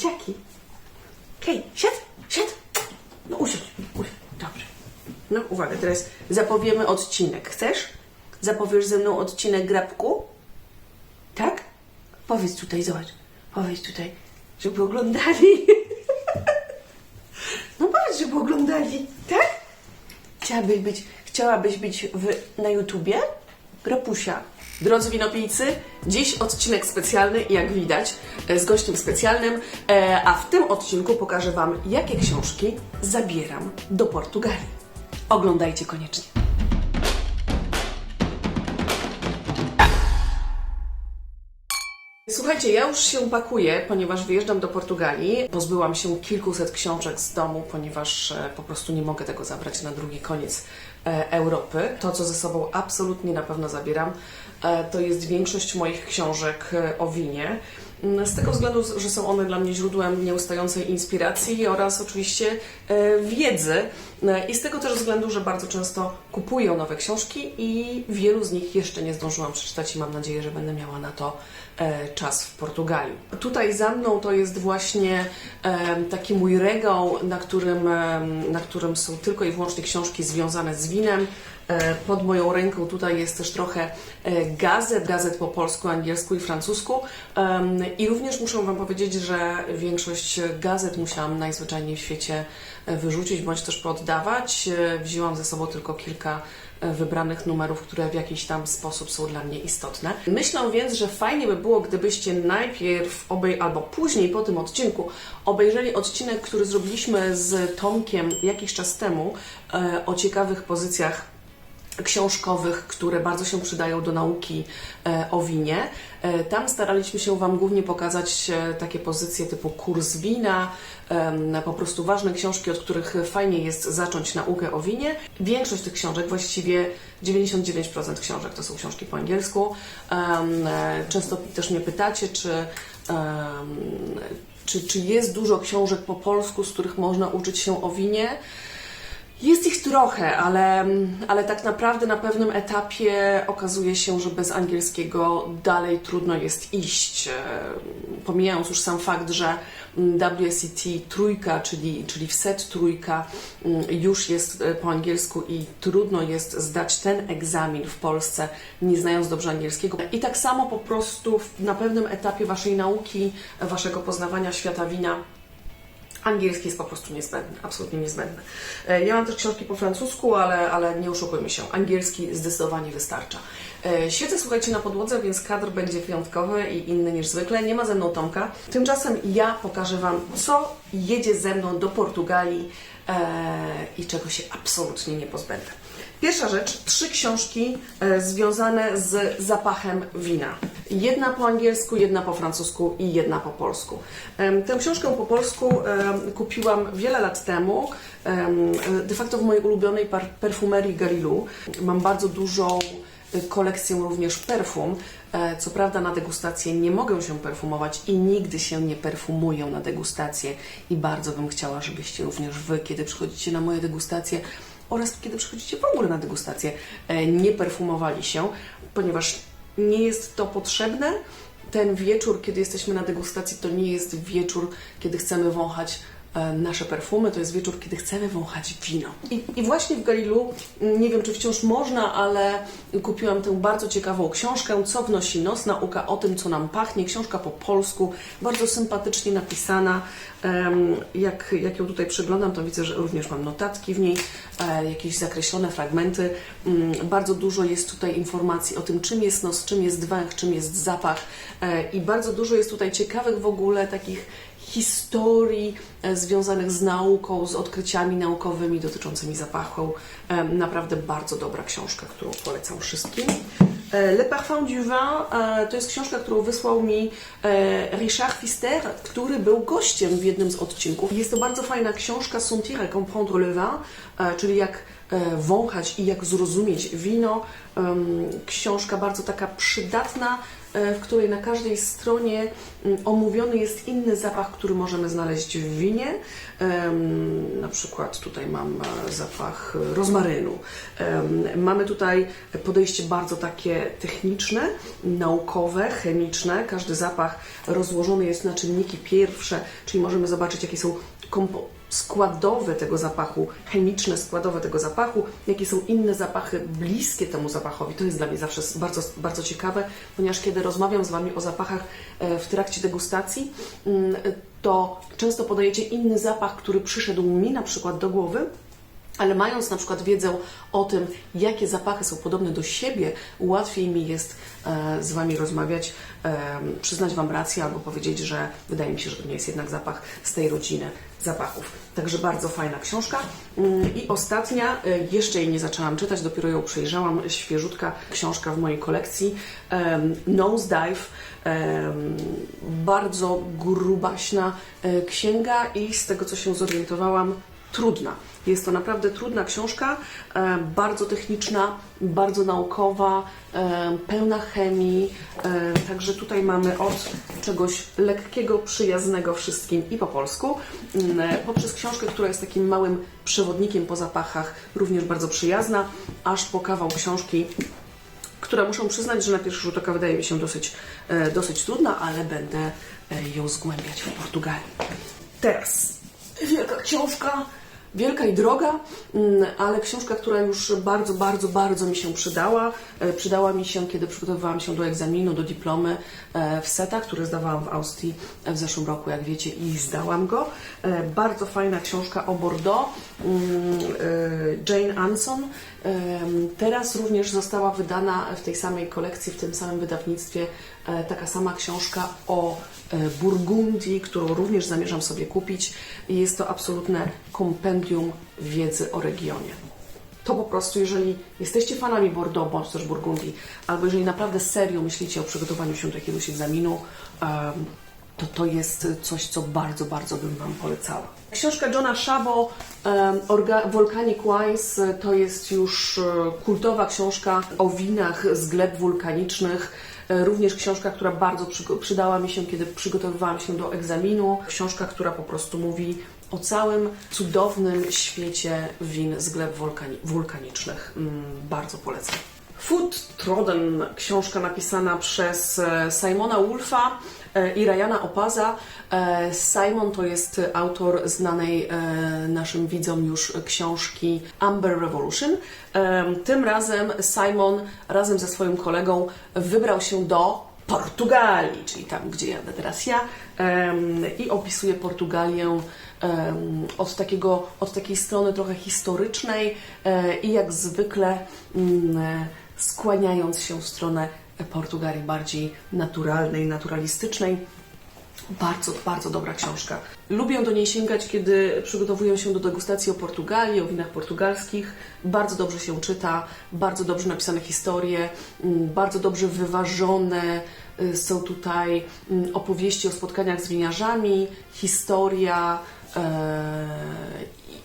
dzieciaki. Okej, siad, siad. No usiądź, usiądź. Dobrze. No uwaga, teraz zapowiemy odcinek. Chcesz? Zapowiesz ze mną odcinek grabku? Tak? Powiedz tutaj, zobacz. Powiedz tutaj, żeby oglądali. No powiedz, żeby oglądali, tak? Chciałabyś być, chciałabyś być w, na YouTubie? Grapusia. Drodzy winopijcy, dziś odcinek specjalny, jak widać, e, z gościem specjalnym, e, a w tym odcinku pokażę Wam, jakie książki zabieram do Portugalii. Oglądajcie koniecznie. Słuchajcie, ja już się pakuję, ponieważ wyjeżdżam do Portugalii. Pozbyłam się kilkuset książek z domu, ponieważ e, po prostu nie mogę tego zabrać na drugi koniec e, Europy. To, co ze sobą absolutnie na pewno zabieram, e, to jest większość moich książek o winie. Mm, Z tego względu, że są one dla mnie źródłem nieustającej inspiracji oraz oczywiście e, wiedzy. E, I z tego też względu, że bardzo często kupuję nowe książki i wielu z nich jeszcze nie zdążyłam przeczytać i mam nadzieję, że będę miała na to e, czas w Portugalii. Tutaj za mną to jest właśnie taki mój regał, na którym, na którym są tylko i wyłącznie książki związane z winem. E, Pod moją ręką tutaj jest też trochę e, gazet, gazet po polsku, angielsku i francusku. I również muszę Wam powiedzieć, że większość gazet musiałam najzwyczajniej w świecie e, wyrzucić bądź też pooddawać. E, Wzięłam ze sobą tylko kilka wybranych numerów, które w jakiś tam sposób są dla mnie istotne. Myślę więc, że fajnie by było, gdybyście najpierw obej albo później po tym odcinku obejrzeli odcinek, który zrobiliśmy z Tomkiem jakiś czas temu o ciekawych pozycjach książkowych, które bardzo się przydają do nauki e, o winie. E, Tam staraliśmy się Wam głównie pokazać e, takie pozycje typu kurs wina, po prostu ważne książki, od których fajnie jest zacząć naukę o winie. Większość tych książek, właściwie 99% książek to są książki po angielsku. Często też mnie pytacie, czy czy, czy jest dużo książek po polsku, z których można uczyć się o winie? Jest ich trochę, ale, ale tak naprawdę na pewnym etapie okazuje się, że bez angielskiego dalej trudno jest iść. E, Pomijając już sam fakt, że mm, WSET trójka, czyli, czyli wset trójka mm, już jest e, po angielsku i trudno jest zdać ten egzamin w Polsce, nie znając dobrze angielskiego. I tak samo po prostu na pewnym etapie Waszej nauki, e, Waszego poznawania świata wina Angielski jest po prostu niezbędny, absolutnie niezbędny. E, Ja mam też książki po francusku, ale, ale nie oszukujmy się, angielski zdecydowanie wystarcza. E, Siedzę, słuchajcie, na podłodze, więc kadr będzie wyjątkowy i inny niż zwykle. Nie ma ze mną Tomka. Tymczasem ja pokażę Wam, co jedzie ze mną do Portugalii e, i czego się absolutnie nie pozbędę. Pierwsza rzecz, trzy książki e, związane z zapachem wina. Jedna po angielsku, jedna po francusku i jedna po polsku. Tę książkę po polsku kupiłam wiele lat temu, em, de facto w mojej ulubionej perfumerii Garilu. Mam bardzo dużą y, kolekcję również perfum. E, Co prawda na degustację nie mogę się perfumować i nigdy się nie perfumuję na degustację i bardzo bym chciała, żebyście również Wy, kiedy przychodzicie na moje degustacje oraz kiedy przychodzicie w ogóle na degustację, e, nie perfumowali się, ponieważ nie jest to potrzebne. Ten wieczór, kiedy jesteśmy na degustacji, to nie jest wieczór, kiedy chcemy wąchać nasze perfumy, to jest wieczór, kiedy chcemy wąchać wino. I, I właśnie w Galilu, m, nie wiem czy wciąż można, ale kupiłam tę bardzo ciekawą książkę, Co wnosi nos, nauka o tym, co nam pachnie. Książka po polsku, bardzo sympatycznie napisana. Jak, jak ją tutaj przeglądam, to widzę, że również mam notatki w niej, e, jakieś zakreślone fragmenty. Mm, Bardzo dużo jest tutaj informacji o tym, czym jest nos, czym jest węch, czym jest zapach e, i bardzo dużo jest tutaj ciekawych w ogóle takich historii e, związanych z nauką, z odkryciami naukowymi dotyczącymi zapachu. E, Naprawdę bardzo dobra książka, którą polecam wszystkim. E, Le Parfum du Vin to jest książka, którą wysłał mi Richard Fister, który był gościem w jednym z odcinków. Jest to bardzo fajna książka Sentir et comprendre le vin, czyli jak wąchać i jak zrozumieć wino. Książka bardzo taka przydatna w której na każdej stronie mm, omówiony jest inny zapach, który możemy znaleźć w winie. Na przykład tutaj mam e, zapach rozmarynu. Em, Mamy tutaj podejście bardzo takie techniczne, naukowe, chemiczne. Każdy zapach rozłożony jest na czynniki pierwsze, czyli możemy zobaczyć, jakie są kompo- składowe tego zapachu, chemiczne składowe tego zapachu, jakie są inne zapachy bliskie temu zapachowi. To jest dla mnie zawsze bardzo, bardzo ciekawe, ponieważ kiedy rozmawiam z Wami o zapachach e, w trakcie degustacji, mm, to często podajecie inny zapach, który przyszedł mi na przykład do głowy, ale mając na przykład wiedzę o tym, jakie zapachy są podobne do siebie, łatwiej mi jest e, z Wami rozmawiać, e, przyznać Wam rację albo powiedzieć, że wydaje mi się, że to nie jest jednak zapach z tej rodziny zapachów. Także bardzo fajna książka. Mm, I ostatnia, e, jeszcze jej nie zaczęłam czytać, dopiero ją przejrzałam, świeżutka książka w mojej kolekcji, Nosedive. Bardzo grubaśna e, księga i z tego, co się zorientowałam, trudna. Jest to naprawdę trudna książka, e, bardzo techniczna, bardzo naukowa, e, pełna chemii. E, także tutaj mamy od czegoś lekkiego, przyjaznego wszystkim i po polsku, mm, poprzez książkę, która jest takim małym przewodnikiem po zapachach, również bardzo przyjazna, aż po kawał książki która muszę przyznać, że na pierwszy rzut oka wydaje mi się dosyć, dosyć trudna, ale będę ją zgłębiać w Portugalii. Teraz wielka książka, wielka i droga, mm, ale książka, która już bardzo, bardzo, bardzo mi się przydała. E, Przydała mi się, kiedy przygotowywałam się do egzaminu, do dyplomy e, w SETA, który zdawałam w Austrii w zeszłym roku, jak wiecie, i zdałam go. E, Bardzo fajna książka o Bordeaux, mm, Jane Anson. Teraz również została wydana w tej samej kolekcji, w tym samym wydawnictwie e, taka sama książka o e, Burgundii, którą również zamierzam sobie kupić. Jest to absolutne kompendium wiedzy o regionie. To po prostu, jeżeli jesteście fanami Bordeaux bądź też Burgundii, albo jeżeli naprawdę serio myślicie o przygotowaniu się do jakiegoś egzaminu, to to jest coś, co bardzo, bardzo bym Wam polecała. Książka Johna Szabo, Volcanic Wines, to jest już e, kultowa książka o winach z gleb wulkanicznych. E, Również książka, która bardzo przydała mi się, kiedy przygotowywałam się do egzaminu. Książka, która po prostu mówi o całym cudownym świecie win z gleb wulkani- wulkanicznych. Mm, bardzo polecam. Food Trodden, książka napisana przez e, Simona Wolfa e, i Ryana Opaza. E, Simon to jest autor znanej naszym widzom już książki Amber Revolution. Tym razem Simon razem ze swoim kolegą wybrał się do Portugalii, czyli tam, gdzie jadę teraz ja, i opisuje Portugalię od, takiego, od takiej strony trochę historycznej i jak zwykle mm, skłaniając się w stronę Portugalii bardziej naturalnej, naturalistycznej. Bardzo, bardzo dobra książka. Lubię do niej sięgać, kiedy przygotowuję się do degustacji o Portugalii, o winach portugalskich. Bardzo dobrze się czyta, bardzo dobrze napisane historie, mm, bardzo dobrze wyważone. y, Są tutaj mm, opowieści o spotkaniach z winiarzami, historia e,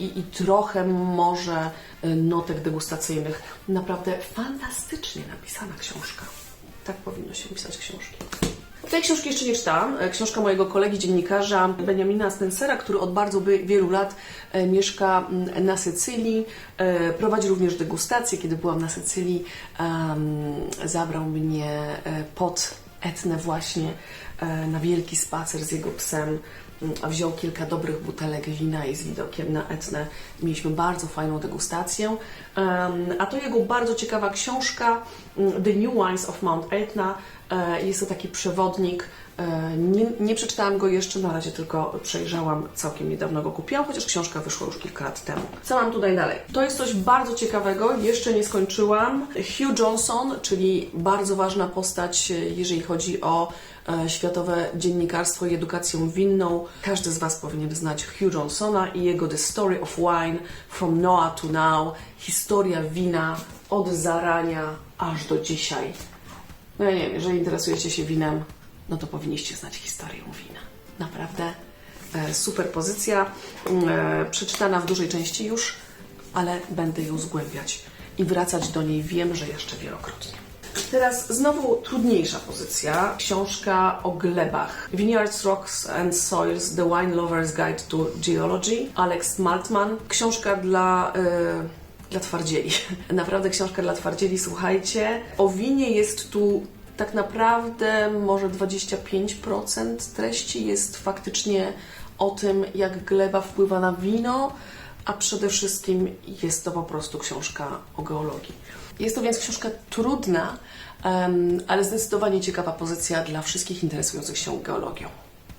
i, i trochę może y, notek degustacyjnych. Naprawdę fantastycznie napisana książka. Tak powinno się pisać książki. Tej książki jeszcze nie czytałam. E, Książka mojego kolegi dziennikarza Benjamina Spencera, który od bardzo wielu lat e, mieszka mm, na Sycylii. E, Prowadzi również degustacje. Kiedy byłam na Sycylii, zabrał mnie e, pod Etnę właśnie e, na wielki spacer z jego psem. Mm, Wziął kilka dobrych butelek wina i z widokiem na Etnę mieliśmy bardzo fajną degustację. A to jego bardzo ciekawa książka mm, The New Wines of Mount Etna. E, Jest to taki przewodnik. e, Nie, nie przeczytałam go jeszcze, na razie tylko przejrzałam, całkiem niedawno go kupiłam, chociaż książka wyszła już kilka lat temu. Co mam tutaj dalej? To jest coś bardzo ciekawego, jeszcze nie skończyłam. Hugh Johnson, czyli bardzo ważna postać, e, jeżeli chodzi o światowe dziennikarstwo i edukację winną. Każdy z Was powinien znać Hugh Johnsona i jego The Story of Wine from Noah to Now. Historia wina od zarania aż do dzisiaj. No ja nie wiem, jeżeli interesujecie się winem, no to powinniście znać historię wina. Naprawdę e, super pozycja, e, przeczytana w dużej części już, ale będę ją zgłębiać i wracać do niej wiem, że jeszcze wielokrotnie. Teraz znowu trudniejsza pozycja. Książka o glebach. Vineyards, Rocks and Soils, The Wine Lover's Guide to Geology. Alex Maltman. Książka dla... y, dla twardzieli. Naprawdę książka dla twardzieli, słuchajcie. O winie jest tu tak naprawdę może 25% treści jest faktycznie o tym, jak gleba wpływa na wino, a przede wszystkim jest to po prostu książka o geologii. Jest to więc książka trudna, ale zdecydowanie ciekawa pozycja dla wszystkich interesujących się geologią.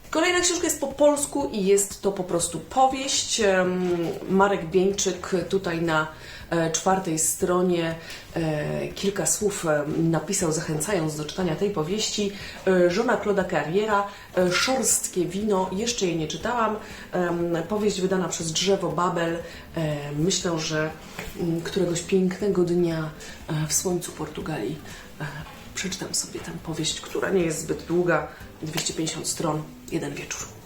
Kolejna książka jest po polsku i jest to po prostu powieść. Marek Bieńczyk tutaj na e, czwartej stronie e, kilka słów e, napisał, zachęcając do czytania tej powieści. Żona Claude'a Carriera, Szorstkie wino, jeszcze jej nie czytałam. Powieść wydana przez Drzewo Babel. Myślę, że mm, któregoś pięknego dnia w słońcu Portugalii przeczytam sobie tę powieść, która nie jest zbyt długa, 250 stron, jeden wieczór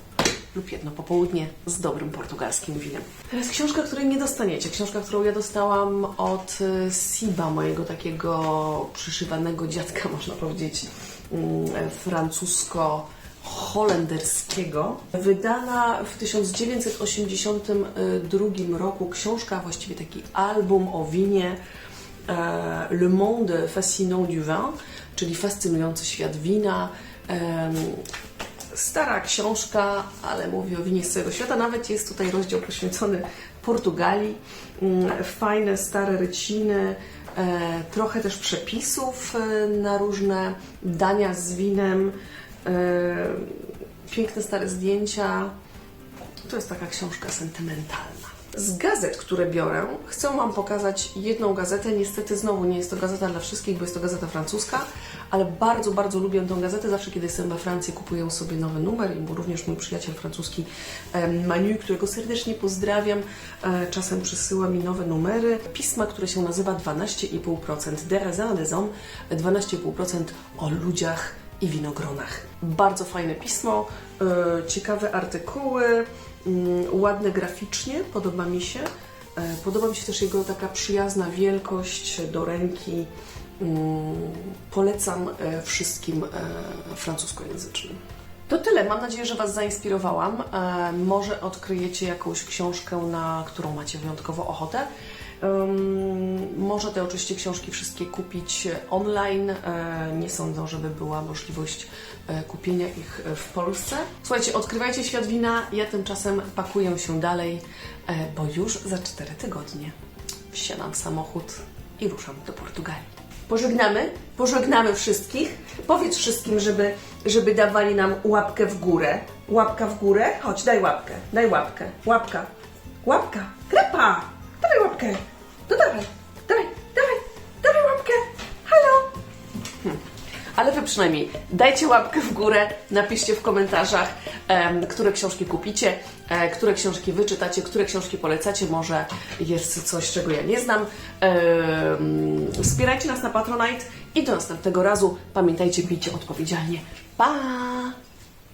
lub jedno popołudnie z dobrym portugalskim winem. Teraz książka, której nie dostaniecie. Książka, którą ja dostałam od e, Siba, mojego takiego przyszywanego dziadka, można powiedzieć, mm, francusko-holenderskiego. Wydana w 1982 roku książka, właściwie taki album o winie e, Le Monde Fascinant du Vin, czyli fascynujący świat wina. Stara książka, ale mówi o winie z całego świata. Nawet jest tutaj rozdział poświęcony Portugalii. Mm, Fajne, stare ryciny, e, trochę też przepisów e, na różne dania z winem, e, piękne stare zdjęcia. To jest taka książka sentymentalna. Z gazet, które biorę, chcę Wam pokazać jedną gazetę. Niestety znowu nie jest to gazeta dla wszystkich, bo jest to gazeta francuska, ale bardzo, bardzo lubię tę gazetę. Zawsze, kiedy jestem we Francji, kupuję sobie nowy numer i również mój przyjaciel francuski Manu, którego serdecznie pozdrawiam, e, czasem przysyła mi nowe numery. Pisma, które się nazywa 12,5% de raisin des hommes, 12,5% o ludziach i winogronach. Bardzo fajne pismo, e, ciekawe artykuły, mm, ładne graficznie, podoba mi się. E, Podoba mi się też jego taka przyjazna wielkość do ręki. Mm, Polecam e, wszystkim francuskojęzycznym. To tyle. Mam nadzieję, że Was zainspirowałam. Może odkryjecie jakąś książkę, na którą macie wyjątkowo ochotę. Może te oczywiście książki wszystkie kupić online. E, Nie sądzę, żeby była możliwość e, kupienia ich e, w Polsce. Słuchajcie, odkrywajcie świat wina. Ja tymczasem pakuję się dalej, e, bo już za 4 tygodnie wsiadam w samochód i ruszam do Portugalii. Pożegnamy, pożegnamy wszystkich. Powiedz wszystkim, żeby, żeby dawali nam łapkę w górę. Łapka w górę? Chodź, daj łapkę, daj łapkę. Łapka, łapka, krepa! Dawaj łapkę. No dawaj, dawaj, dawaj, dawaj łapkę. Halo! Hm. Ale wy przynajmniej dajcie łapkę w górę, napiszcie w komentarzach, em, które książki kupicie, e, które książki wyczytacie, które książki polecacie. Może jest coś, czego ja nie znam. Wspierajcie nas na Patronite i do następnego razu. Pamiętajcie, pijcie odpowiedzialnie. Pa!